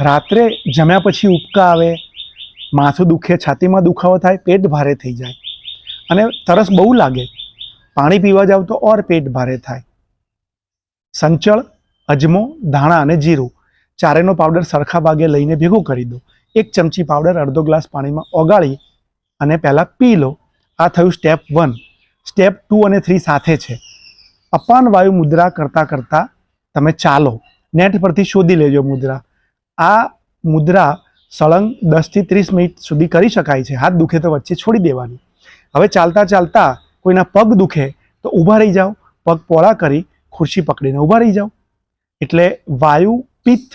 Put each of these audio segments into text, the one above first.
રાત્રે જમ્યા પછી ઉબકા આવે, માથું દુખે, છાતીમાં દુખાવો થાય, પેટ ભારે થઈ જાય. અને તરસ બહુ લાગે. પાણી પીવા જાવ તો ઓર પેટ ભારે થાય. સંચળ, અજમો, ધાણા અને જીરું ચારેનો પાવડર સરખા ભાગે લઈને ભેગો કરી દો. એક ચમચી પાવડર અડધો ગ્લાસ પાણીમાં ઓગાળી અને પહેલાં પી લો. આ થયું સ્ટેપ વન સ્ટેપ ટુ અને થ્રી સાથે છે. અપાન વાયુ મુદ્રા કરતાં કરતાં તમે ચાલો. નેટ પરથી શોધી લેજો મુદ્રા. આ મુદ્રા સળંગ દસથી ત્રીસ મિનિટ સુધી કરી શકાય છે. હાથ દુખે તો વચ્ચે છોડી દેવાની. હવે ચાલતા ચાલતા કોઈના પગ દુખે તો ઊભા રહી જાઓ. પગ પોળા કરી ખુરશી પકડીને ઊભા રહી જાઓ. એટલે વાયુ, પિત્ત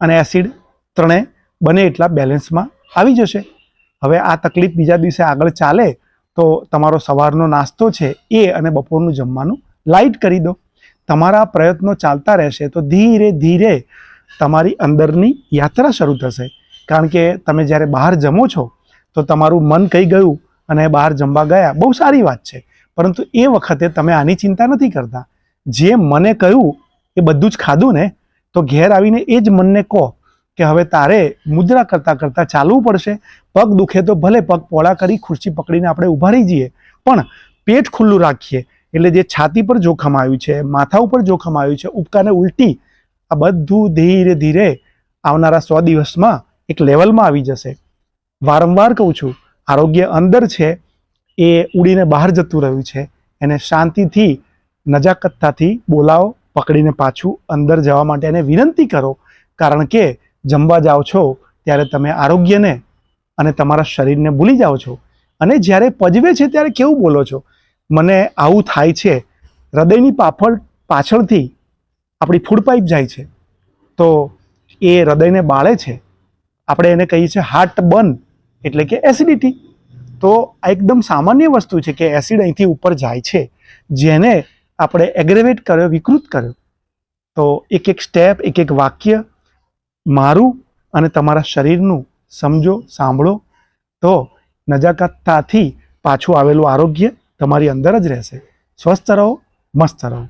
અને એસિડ ત્રણે બને એટલા બેલેન્સમાં આવી જશે. હવે આ તકલીફ બીજા દિવસે આગળ ચાલે તો તમારો સવારનો નાસ્તો છે એ અને બપોરનું જમવાનું લાઇટ કરી દો. તમારા પ્રયત્નો ચાલતા રહેશે તો ધીરે ધીરે તમારી અંદરની યાત્રા શરૂ થશે. કારણ કે તમે જ્યારે બહાર જમો છો, તો તમારું મન કહી ગયું અને બહાર જમવા ગયા, બહુ સારી વાત છે. પરંતુ એ વખતે તમે આની ચિંતા નથી કરતા. જે મને કહ્યું, એ બધું જ ખાધું ને? તો ઘેર આવીને એ જ મનને કહો કે હવે તારે મુદ્રા કરતાં કરતાં ચાલવું પડશે. પગ દુખે તો ભલે પગ પોળા કરી ખુરશી પકડીને આપણે ઊભા રહી જઈએ. પણ પેટ ખુલ્લું રાખીએ. એટલે જે છાતી પર જોખમ આવ્યું છે, માથા ઉપર જોખમ આવ્યું છે, ઉપકાને ઉલટી આ બધું ધીરે ધીરે આવનારા સો દિવસમાં એક લેવલમાં આવી જશે. વારંવાર કહું છું, આરોગ્ય અંદર છે, એ ઉડીને બહાર જતું રહ્યું છે. એને શાંતિથી, નજાકતતાથી બોલાવો, પકડીને પાછું અંદર જવા માટે એને વિનંતી કરો. કારણ કે જમવા જાઓ છો, ત્યારે તમે આરોગ્યને અને તમારા શરીરને ભૂલી જાઓ છો. અને જ્યારે પજવે છે, ત્યારે કેવું બોલો છો? મને આવું થાય છે. હૃદયની પાફળ પાછળથી આપણી ફૂડ પાઇપ જાય છે. તો એ હૃદયને બાળે છે. આપણે એને કહીએ છીએ હાર્ટ બર્ન એટલે કે એસિડિટી તો આ એકદમ સામાન્ય વસ્તુ છે કે એસિડ અહીંથી ઉપર જાય છે. જેને આપણે એગ્રેવેટ કર્યો, વિકૃત કર્યો. તો એક એક સ્ટેપ એક એક વાક્ય મારું અને તમારા શરીરનું સમજો, સાંભળો. તો નજાકતતાથી પાછું આવેલું આરોગ્ય તમારી અંદર જ રહેશે. સ્વસ્થ રહો, મસ્ત રહો.